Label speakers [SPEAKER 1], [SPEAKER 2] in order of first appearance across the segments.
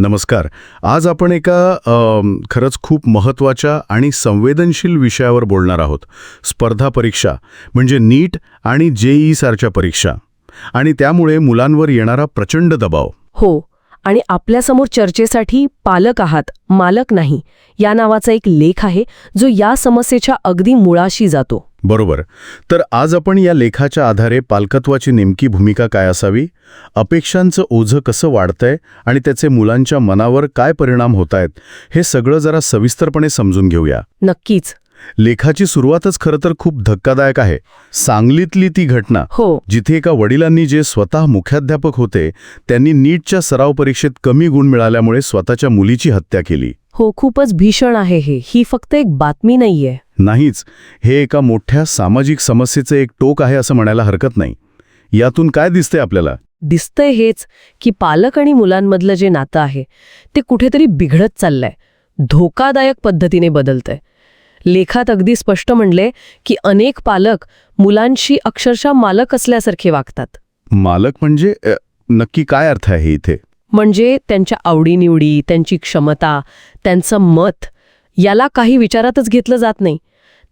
[SPEAKER 1] नमस्कार. आज आपण एका खरंच खूप महत्त्वाच्या आणि संवेदनशील विषयावर बोलणार आहोत. स्पर्धा परीक्षा म्हणजे नीट आणि जेई सारख्या परीक्षा. आणि त्यामुळे मुलांवर येणारा प्रचंड दबाव.
[SPEAKER 2] हो आणि आपल्यासमोर चर्चेसाठी पालक आहात मालक नाही. या नावाचा एक लेख आहे जो या समस्येच्या अगदी मुळाशी जातो.
[SPEAKER 1] बरोबर. तर आज आपण या लेखाच्या आधारे पालकत्वाची नेमकी भूमिका काय असावी? अपेक्षांचं ओझं कसं वाढतंय आणि त्याचे मुलांच्या मनावर काय परिणाम होत आहेत हे सगळं जरा सविस्तरपणे समजून घेऊया.
[SPEAKER 2] नक्कीच.
[SPEAKER 1] लेखाची सुरुवातच खरं तर खूप धक्कादायक आहे. सांगलीतली ती घटना
[SPEAKER 2] हो.
[SPEAKER 1] जिथे एका वडिलांनी जे स्वतः मुख्याध्यापक होते त्यांनी नीटच्या सराव परीक्षेत कमी गुण मिळाल्यामुळे स्वतःच्या मुलीची हत्या केली.
[SPEAKER 2] हो खूपच भीषण आहे हे. ही फक्त एक बातमी नाहीये.
[SPEAKER 1] नाहीच हे एका मोठ्या सामाजिक समस्येचं एक टोक आहे असं म्हणायला हरकत नाही. यातून काय दिसतंय आपल्याला?
[SPEAKER 2] दिसतंय हेच की पालक आणि मुलांमधलं जे नातं आहे ते कुठेतरी बिघडत चाललंय. धोकादायक पद्धतीने बदलतंय. लेखात अगदी स्पष्ट म्हणले की अनेक पालक मुलांशी अक्षरशः मालक असल्यासारखे वागतात.
[SPEAKER 1] मालक म्हणजे नक्की काय अर्थ आहे इथे?
[SPEAKER 2] म्हणजे त्यांच्या आवडीनिवडी त्यांची क्षमता त्यांचं मत याला काही विचारातच घेतलं जात नाही.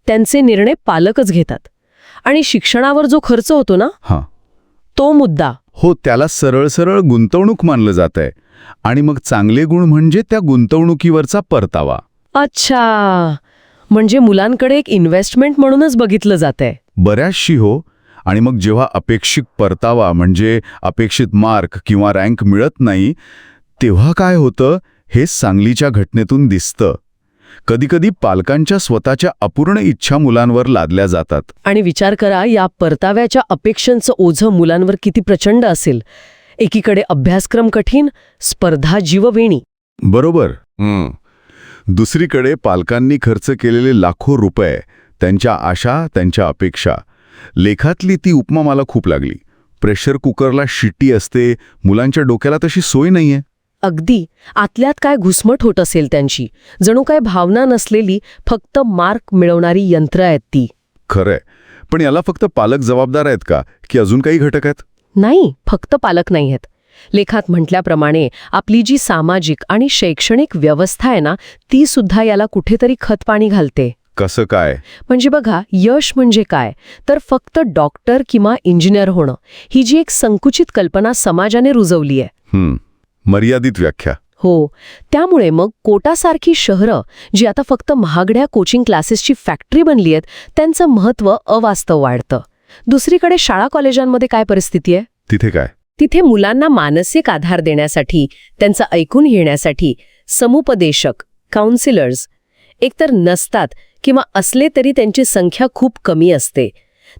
[SPEAKER 2] त्यांचे निर्णय पालकच घेतात. आणि शिक्षणावर जो खर्च होतो ना
[SPEAKER 1] हां.
[SPEAKER 2] तो मुद्दा.
[SPEAKER 1] हो त्याला सरळ सरळ गुंतवणूक मानलं जात आहे आणि मग चांगले गुण म्हणजे त्या गुंतवणुकीवरचा परतावा.
[SPEAKER 2] अच्छा. म्हणजे मुलांकडे एक इन्व्हेस्टमेंट म्हणूनच बघितलं जातंय.
[SPEAKER 1] बऱ्याचशी हो. आणि मग जेव्हा अपेक्षित परतावा म्हणजे अपेक्षित मार्क किंवा रँक मिळत नाही तेव्हा काय होतं? हे सांगलीच्या घटनेतून दिसतं. कधीकधी पालकांच्या स्वतःच्या अपूर्ण इच्छा मुलांवर लादल्या जातात.
[SPEAKER 2] आणि विचार करा या परताव्याच्या अपेक्षांचं ओझं मुलांवर किती प्रचंड असेल. एकीकडे अभ्यासक्रम कठीण स्पर्धा जीववेणी.
[SPEAKER 1] बरोबर. दुसरीकडे पालकांनी खर्च केलेले लाखो रुपये त्यांच्या आशा त्यांच्या अपेक्षा. लेखातली ती उपमा मला खूप लागली. प्रेशर कुकरला शिट्टी असते मुलांच्या डोक्याला तशी सोय नाहीये.
[SPEAKER 2] अगदी आतल्यात काय घुसमट होत असेल त्यांची. जणू काय भावना नसलेली फक्त मार्क मिळवणारी यंत्र आहेत ती.
[SPEAKER 1] खरंय. पण याला फक्त पालक जबाबदार आहेत का? की अजून काही घटक आहेत?
[SPEAKER 2] नाही फक्त पालक नाही आहेत. लेखात म्हटल्याप्रमाणे आपली जी सामाजिक आणि शैक्षणिक व्यवस्था आहे ना ती सुद्धा याला कुठेतरी खतपाणी घालते.
[SPEAKER 1] कसं काय?
[SPEAKER 2] म्हणजे बघा यश म्हणजे काय? तर फक्त डॉक्टर किंवा इंजिनियर होणं. ही जी एक संकुचित कल्पना समाजाने रुजवली आहे.
[SPEAKER 1] मर्यादित व्याख्या.
[SPEAKER 2] हो. त्यामुळे मग कोटासारखी शहरं जी आता फक्त महागड्या कोचिंग क्लासेसची फॅक्टरी बनली आहेत त्यांचं महत्त्व अवास्तव वाढतं. दुसरीकडे शाळा कॉलेजांमध्ये काय परिस्थिती आहे?
[SPEAKER 1] तिथे काय?
[SPEAKER 2] तिथे मुलांना मानसिक आधार देण्यासाठी त्यांचं ऐकून घेण्यासाठी समुपदेशक काउन्सिलर्स एकतर नसतात किंवा असले तरी त्यांची संख्या खूप कमी असते.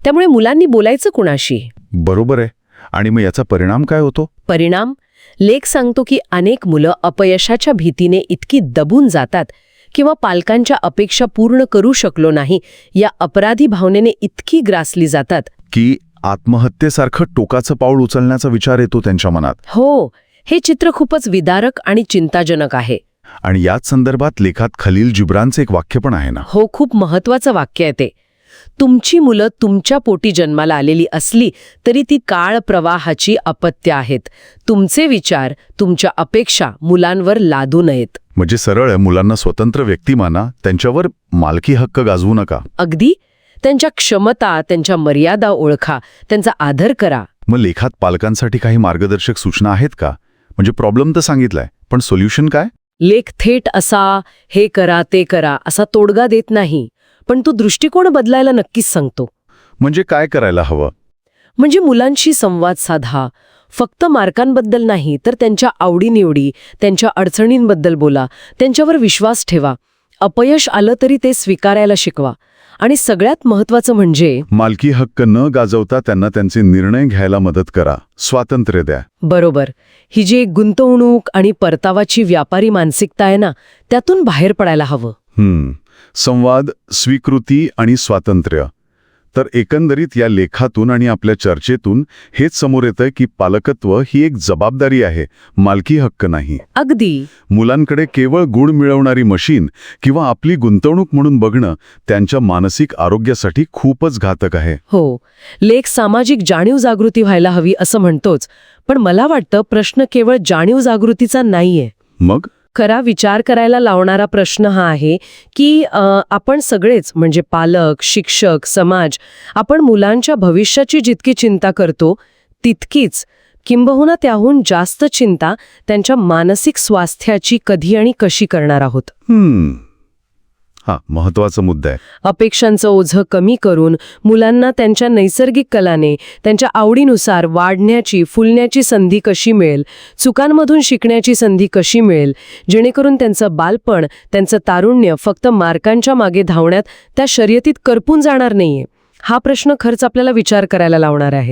[SPEAKER 2] त्यामुळे मुलांनी बोलायचं कुणाशी?
[SPEAKER 1] बरोबर आहे. आणि मग याचा परिणाम काय होतो?
[SPEAKER 2] परिणाम? लेख सांगतो की अनेक मुलं अपयशाच्या भीतीने इतकी दबून जातात किंवा पालकांच्या अपेक्षा पूर्ण करू शकलो नाही या अपराधी भावनेने इतकी ग्रासली जातात.
[SPEAKER 1] की आत्महत्येसारखं टोकाचं पाऊल उचलण्याचा विचार येतो त्यांच्या मनात.
[SPEAKER 2] हो हे चित्र खूपच विदारक आणि चिंताजनक आहे.
[SPEAKER 1] आणि याच संदर्भात लेखात खलील जिब्रानचं एक वाक्य पण आहे ना?
[SPEAKER 2] हो खूप महत्वाचं वाक्य आहे ते. तुमची मुलं तुमच्या पोटी जन्माला आलेली असली तरी ती काळ प्रवाहाची अपत्य आहेत. तुमचे विचार तुमच्या अपेक्षा मुलांवर लादू नयेत.
[SPEAKER 1] म्हणजे सरळ आहे, मुलांना स्वतंत्र व्यक्ती माना त्यांच्यावर मालकी हक्क गाजवू नका.
[SPEAKER 2] अगदी? त्यांच्या क्षमता त्यांच्या मर्यादा ओळखा त्यांचा आदर करा.
[SPEAKER 1] मग लेखात पालकांसाठी काही मार्गदर्शक सूचना आहेत का? म्हणजे प्रॉब्लेम तर सांगितलाय पण सोल्युशन काय?
[SPEAKER 2] लेख थेट असा हे करा ते करा असा तोडगा देत नाही. पण तो दृष्टिकोन बदलायला नक्कीच सांगतो.
[SPEAKER 1] म्हणजे काय करायला हवं?
[SPEAKER 2] म्हणजे मुलांशी संवाद साधा. फक्त मार्कांबद्दल नाही तर त्यांच्या आवडीनिवडी त्यांच्या अडचणींबद्दल बोला. त्यांच्यावर विश्वास ठेवा. अपयश आलं तरी ते स्वीकारायला शिकवा. आणि सगळ्यात महत्वाचं म्हणजे
[SPEAKER 1] मालकी हक्क न गाजवता त्यांना त्यांचे निर्णय घ्यायला मदत करा. स्वातंत्र्य द्या.
[SPEAKER 2] बरोबर. ही जी गुंतवणूक आणि परतावाची व्यापारी मानसिकता आहे ना त्यातून बाहेर पडायला हवं.
[SPEAKER 1] संवाद स्वीकृती आणि स्वातंत्र्य. तर एकंदरीत या लेखातून आणि आपल्या चर्चेतून हेच समोर येतं की पालकत्व ही एक जबाबदारी आहे मालकी हक्क नाही.
[SPEAKER 2] अगदी.
[SPEAKER 1] मुलांकडे केवळ गुण मिळवणारी मशीन किंवा आपली गुंतवणूक म्हणून बघणं त्यांच्या मानसिक आरोग्यासाठी खूपच घातक आहे.
[SPEAKER 2] हो लेख सामाजिक जाणीव जागृती व्हायला हवी असं म्हणतोच पण मला वाटतं प्रश्न केवळ जाणीव जागृतीचा नाहीये.
[SPEAKER 1] मग?
[SPEAKER 2] खरा विचार करायला लावणारा प्रश्न हा आहे की आपण सगळेच म्हणजे पालक शिक्षक समाज आपण मुलांच्या भविष्याची जितकी चिंता करतो तितकीच किंबहुना त्याहून जास्त चिंता त्यांच्या मानसिक स्वास्थ्याची कधी आणि कशी करणार आहोत
[SPEAKER 1] hmm. हा महत्त्वाचा मुद्दा आहे.
[SPEAKER 2] अपेक्षांचं ओझं कमी करून मुलांना त्यांच्या नैसर्गिक कलाने त्यांच्या आवडीनुसार वाढण्याची फुलण्याची संधी कशी मिळेल चुकांमधून शिकण्याची संधी कशी मिळेल जेणेकरून त्यांचं बालपण त्यांचं तारुण्य फक्त मार्कांच्या मागे धावण्यात त्या शर्यतीत करपून जाणार नाहीये? हा प्रश्न खर्च आपल्याला विचार करायला लावणार आहे.